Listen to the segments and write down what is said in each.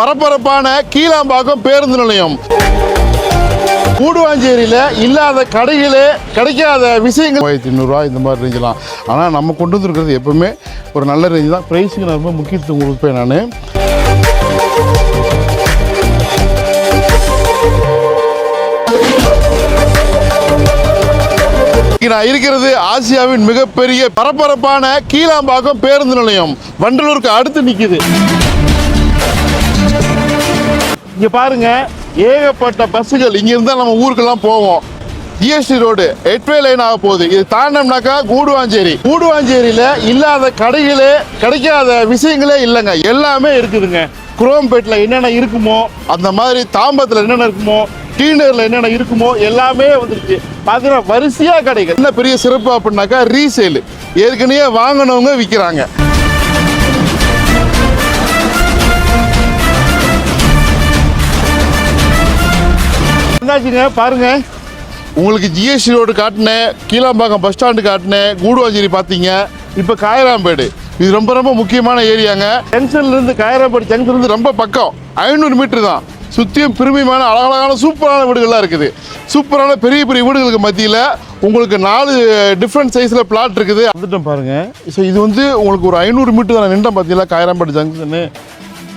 பரபரப்பான கீழாம்பாக்கம் பேருந்து நிலையம். கூடுவாஞ்சேரியில் இல்லாத கடைகளே கிடைக்காத விஷயங்கள். ஆயிரத்தி ஐநூறுரூவா இந்த மாதிரி ரேஞ்செலாம் ஆனால் நம்ம கொண்டு வந்துருக்கிறது எப்பவுமே ஒரு நல்ல ரேஞ்சு தான். ப்ரைஸுக்கு நான் ரொம்ப முக்கியத்துவம் கொடுப்பேன் நான். நான் இருக்கிறது ஆசியாவின் மிகப்பெரிய பரபரப்பான கீழாம்பாக்கம் பேருந்து நிலையம். வண்டலூருக்கு அடுத்து நிற்கிது இங்க பாருங்க ஏகப்பட்ட பஸ்ஸுகள் இங்க இருந்தா நம்ம ஊருக்கெல்லாம் போவோம். ஜிஎஸ்டி ரோடு எட்வே லைன் ஆக போகுது. இது தாண்டம்னாக்கா கூடுவாஞ்சேரி. கூடுவாஞ்சேரியில இல்லாத கடைகளே கிடைக்காத விஷயங்களே இல்லைங்க. எல்லாமே இருக்குதுங்க. குரோம்பேட்டில் என்னென்ன இருக்குமோ அந்த மாதிரி தாம்பரத்தில் என்னென்ன இருக்குமோ டீனரில் என்னென்ன இருக்குமோ எல்லாமே வந்துருச்சு. பார்த்தீங்கன்னா வரிசையாக கிடைக்கும் என்ன பெரிய சிறப்பு அப்படின்னாக்கா ரீசேல் ஏற்கனவே வாங்கினவங்க விற்கிறாங்க என்னாச்சுங்க? பாருங்க. உங்களுக்கு ஜிஎஸ்டி ரோடு காட்டினேன் கீழாம்பாக்கம் பஸ் ஸ்டாண்டு காட்டினேன் கூடுவாஞ்சேரி பார்த்தீங்க இப்போ காயராம்பேடு. இது ரொம்ப ரொம்ப முக்கியமான ஏரியாங்க. ஜங்ஷன்லேருந்து காயராம்பேடு ஜங்ஷன்லேருந்து ரொம்ப பக்கம். ஐநூறு மீட்டர் தான். சுற்றியும் பெருமையான அழகழகான சூப்பரான வீடுகள்லாம் இருக்குது. சூப்பரான பெரிய பெரிய வீடுகளுக்கு மத்தியில் உங்களுக்கு நாலு டிஃப்ரெண்ட் சைஸில் பிளாட் இருக்குது. வந்துட்டோம் பாருங்க. ஸோ இது வந்து உங்களுக்கு ஒரு ஐநூறு மீட்டர் தான் நின்றோம் பார்த்தீங்களா காயராம்பேடு ஜங்ஷனு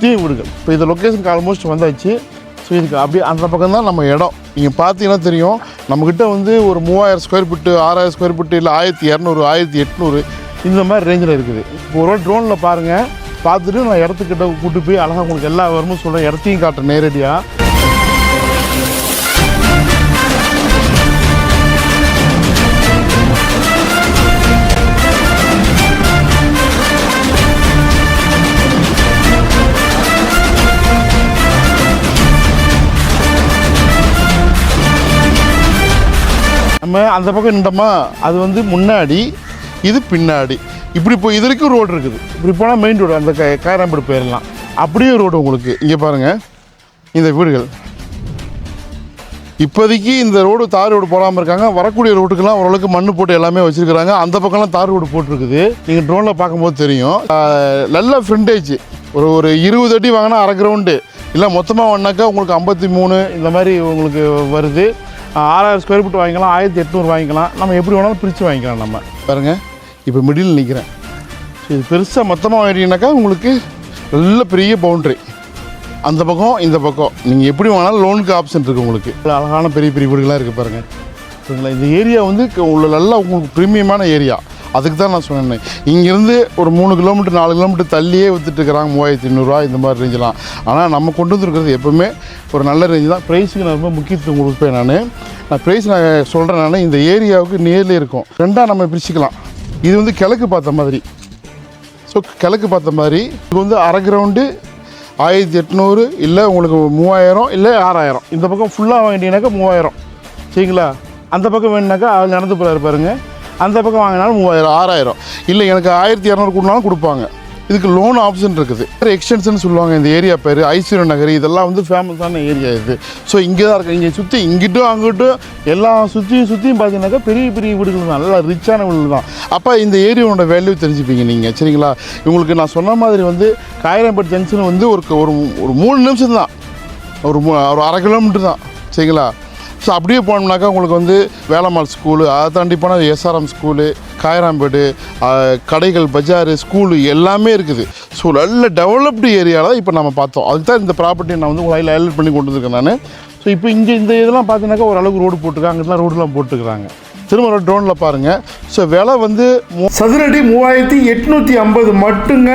தீ வீடுகள். இப்போ இந்த லொக்கேஷனுக்கு ஆல்மோஸ்ட் வந்தாச்சு. ஸோ இதுக்கு அப்படியே அந்த பக்கம் தான் நம்ம இடம். நீங்கள் பார்த்தீங்கன்னா தெரியும். நம்மக்கிட்ட வந்து ஒரு மூவாயிரம் ஸ்கொயர் ஃபீட்டு ஆறாயிரம் ஸ்கொயர் ஃபீட்டு இல்லை ஆயிரத்தி இரநூறு ஆயிரத்தி எட்நூறு இந்த மாதிரி ரேஞ்சில் இருக்குது. இப்போ ஒரு ட்ரோனில் பாருங்கள் பார்த்துட்டு நான் இடத்துக்கிட்ட கூட்டு போய் அழகாக உங்களுக்கு எல்லா விவரமும் சொல்கிறேன் இடத்தையும் காட்டுறேன் நேரடியாக நம்ம அந்த பக்கம் நின்றோமா? அது வந்து முன்னாடி இது பின்னாடி. இப்படி போய் இது வரைக்கும் ரோடு இருக்குது. இப்படி போனால் மெயின் ரோடு அந்த க- காயராம்பேடு போயிடலாம் அப்படியே ரோடு உங்களுக்கு. இங்கே பாருங்கள் இந்த வீடுகள். இப்போதைக்கு இந்த ரோடு தார் ரோடு போடாமல் இருக்காங்க. வரக்கூடிய ரோட்டுக்கெல்லாம் ஓரளவுக்கு மண் போட்டு எல்லாமே வச்சுருக்கிறாங்க. அந்த பக்கம்லாம் தார் ரோடு போட்டிருக்குது. நீங்கள் ட்ரோனில் பார்க்கும்போது தெரியும். நல்ல ஃப்ரண்டேஜ் ஒரு ஒரு இருபது அடி வாங்கினா அரை கிரவுண்டு இல்லை மொத்தமாக வாங்கினாக்கா உங்களுக்கு ஐம்பத்தி மூணு இந்த மாதிரி உங்களுக்கு வருது. ஆறாயிரம் ஸ்கொயர் ஃபீட் வாங்கிக்கலாம் ஆயிரத்தி எட்நூறு வாங்கிக்கலாம். நம்ம எப்படி வேணாலும் பிரித்து வாங்கிக்கலாம் நம்ம. பாருங்கள் இப்போ மிடில் நிற்கிறேன் ஸோ இது பெருசாக மொத்தமாக வாங்கிட்டீங்கன்னாக்கா உங்களுக்கு நல்ல பெரிய பவுண்ட்ரி அந்த பக்கம் இந்த பக்கம். நீங்கள் எப்படி வேணாலும் லோனுக்கு ஆப்ஷன் இருக்குது உங்களுக்கு. அழகான பெரிய பெரிய வீடுகளாக இருக்குது பாருங்கள் சரிங்களா இந்த ஏரியா வந்து க- உள்ள நல்லா உங்களுக்கு ப்ரீமியமான ஏரியா அதுக்கு தான் நான் சொன்னேன். இங்கேருந்து ஒரு மூணு கிலோமீட்டர் நாலு கிலோமீட்டர் தள்ளியே விற்றுட்டுருக்குறாங்க மூவாயிரத்தி ஐநூறுரூவா இந்த மாதிரி ரேஞ்செலாம் ஆனால் நம்ம கொண்டு வந்துருக்கிறது எப்போவுமே ஒரு நல்ல ரேஞ்சு தான். ப்ரைஸுக்கு நான் ரொம்ப முக்கியத்துவம் கொடுப்பேன் நான். நான் ப்ரைஸ் நான் சொல்கிறேன் நான். இந்த ஏரியாவுக்கு நேர்லேயே இருக்கும். ரெண்டாக நம்ம பிரிச்சுக்கலாம். இது வந்து கிழக்கு பார்த்த மாதிரி. ஸோ கிழக்கு பார்த்த மாதிரி. இது வந்து அரை கிரவுண்டு ஆயிரத்தி எட்நூறு இல்லை உங்களுக்கு மூவாயிரம் இல்லை ஆறாயிரம். இந்த பக்கம் ஃபுல்லாக வாங்கிட்டீங்கன்னாக்கா மூவாயிரம். சரிங்களா? அந்த பக்கம் வேணுனாக்கா அவர் நடந்து போகிறாரு பாருங்கள் அந்த பக்கம் வாங்கினாலும் மூவாயிரம் ஆறாயிரம். இல்லை எனக்கு ஆயிரத்தி இரநூறு கொடுனாலும் கொடுப்பாங்க. இதுக்கு லோன் ஆப்ஷன் இருக்குது. எக்ஸ்டென்ஷன் சொல்லுவாங்க இந்த ஏரியா பேர் ஐஸ்வர்ய நகர் இதெல்லாம் வந்து ஃபேமஸான ஏரியா இது. ஸோ இங்கே தான் இருக்குது இங்கே சுற்றி இங்கிட்டும் அங்கிட்டும் எல்லா சுற்றியும் சுற்றியும் பார்த்தீங்கன்னாக்கா பெரிய பெரிய வீடுகள் தான். நல்லா ரிச்சான வீடுகள் தான். அப்போ இந்த ஏரியாவோட வேல்யூ தெரிஞ்சுப்பீங்க நீங்கள் சரிங்களா? இவங்களுக்கு நான் சொன்ன மாதிரி வந்து காயரம்பேட் ஜங்ஷன் வந்து ஒரு ஒரு மூணு நிமிஷம் தான் ஒரு ஒரு அரை கிலோமீட்டர் தான். சரிங்களா? ஸோ அப்படியே போனோம்னாக்கா உங்களுக்கு வந்து வேளம்மாள் ஸ்கூலு அதை தாண்டி போனால் எஸ்ஆர்எம் ஸ்கூலு காயராம்பேடு கடைகள் பஜாரு ஸ்கூலு எல்லாமே இருக்குது. ஸோ நல்ல டெவலப்டு ஏரியாவில் இப்போ நம்ம பார்த்தோம். அதுக்கு தான் இந்த ப்ராப்பர்ட்டி நான் வந்து உங்களை ஹைலைட் பண்ணி கொண்டு வந்திருக்கேன் நான். ஸோ இப்போ இங்கே இந்த இதெல்லாம் பார்த்தீங்கன்னாக்கா ஓரளவுக்கு ரோடு போட்டுருக்காங்க. அங்கெல்லாம் ரோடுலாம் போட்டுருக்காங்க திரும்ப ஒரு ட்ரோனில் பாருங்கள் ஸோ விலை வந்து சதுரடி மூவாயிரத்தி எட்நூற்றி ஐம்பது மட்டுங்க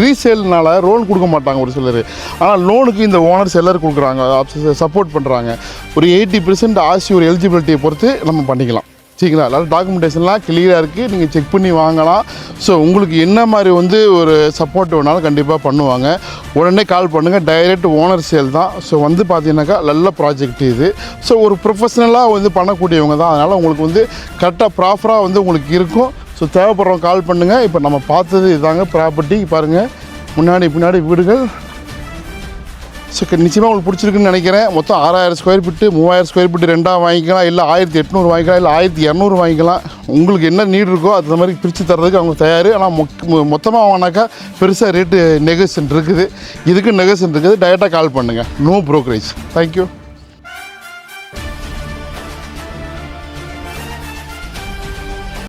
ரீசேல்னால லோன் கொடுக்க மாட்டாங்க ஒரு சிலர். ஆனால் லோனுக்கு இந்த ஓனர் செல்லர் கொடுக்குறாங்க. சப்போர்ட் பண்ணுறாங்க ஒரு எயிட்டி பெர்சன்ட் ஆசி ஒரு எலிஜிபிலிட்டியை பொறுத்து நம்ம பண்ணிக்கலாம். சரிங்களா? அதாவது டாக்குமெண்டேஷன்லாம் கிளியராக இருக்குது நீங்கள் செக் பண்ணி வாங்கலாம். ஸோ உங்களுக்கு என்ன மாதிரி வந்து ஒரு சப்போர்ட் வேணாலும் கண்டிப்பாக பண்ணுவாங்க. உடனே கால் பண்ணுங்கள் டைரக்ட் ஓனர் சேல் தான். ஸோ வந்து பார்த்தீங்கன்னாக்கா நல்ல ப்ராஜெக்ட் இது. ஸோ ஒரு ப்ரொஃபஷனலாக வந்து பண்ணக்கூடியவங்க தான். அதனால் உங்களுக்கு வந்து கரெக்டாக ப்ராப்பராக வந்து உங்களுக்கு இருக்கும். ஸோ தேவைப்படுறவங்க கால் பண்ணுங்கள் இப்போ நம்ம பார்த்தது இதாங்க ப்ராப்பர்ட்டி பாருங்கள் முன்னாடி பின்னாடி வீடுகள். ஸோ நிச்சயமாக உங்களுக்கு பிடிச்சிருக்குன்னு நினைக்கிறேன். மொத்தம் ஆறாயிரம் ஸ்கொயர் ஃபீட்டு மூவாயிரம் ஸ்கொயர் ஃபீட்டு ரெண்டாக வாங்கிக்கலாம். இல்லை ஆயிரத்தி எட்நூறு வாங்கிக்கலாம். இல்லை ஆயிரத்தி இரநூறு வாங்கிக்கலாம். உங்களுக்கு என்ன நீட் இருக்கோ அது மாதிரி பிரித்து தரதுக்கு அவங்க தயார். ஆனால் மொத்தமாக வாங்கினாக்கா பெருசாக ரேட்டு நெகோசியன் இருக்குது. இதுக்கு நெகோசியன் இருக்குது. டைரெக்டாக கால் பண்ணுங்கள் நோ ப்ரோக்கரேஜ் தேங்க்யூ